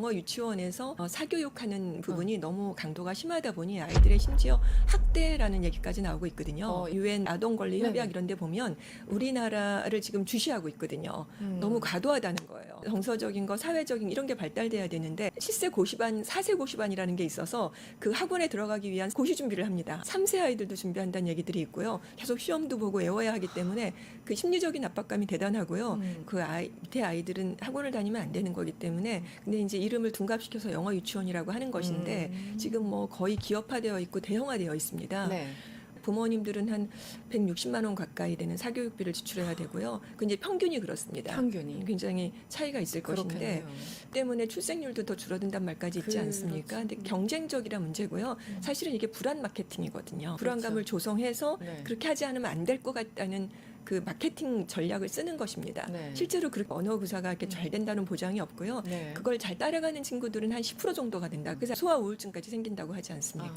영어 유치원에서 어, 사교육하는 부분이 너무 강도가 심하다 보니 아이들의 심지어 학대라는 얘기까지 나오고 있거든요. 어, 유엔 아동 권리 협약 네네. 이런 데 보면 우리나라를 지금 주시하고 있거든요. 음. 너무 과도하다는 거예요. 정서적인 거, 사회적인 이런 게 발달돼야 되는데 7세 고시반, 4세 고시반이라는 게 있어서 그 학원에 들어가기 위한 고시 준비를 합니다. 3세 아이들도 준비한다는 얘기들이 있고요. 계속 시험도 보고 외워야 하기 때문에 그 심리적인 압박감이 대단하고요. 음. 그 아이, 밑에 아이들은 학원을 다니면 안 되는 거기 때문에 근데 이제 이름을 둔갑시켜서 영어 유치원이라고 하는 것인데 음. 지금 뭐 거의 기업화되어 있고 대형화되어 있습니다. 네. 부모님들은 한 160만 원 가까이 되는 사교육비를 지출해야 되고요. 그 이제 평균이 그렇습니다. 평균이 굉장히 차이가 있을 것인데 그렇겠네요. 때문에 출생률도 더 줄어든단 말까지 있지 그렇죠. 않습니까? 근데 경쟁적이라 문제고요. 음. 사실은 이게 불안 마케팅이거든요. 그렇죠. 불안감을 조성해서 네. 그렇게 하지 않으면 안 될 것 같다는 그 마케팅 전략을 쓰는 것입니다. 네. 실제로 그렇게 언어 구사가 이렇게 음. 잘 된다는 보장이 없고요. 네. 그걸 잘 따라가는 친구들은 한 10% 정도가 된다. 그래서 소아 우울증까지 생긴다고 하지 않습니까?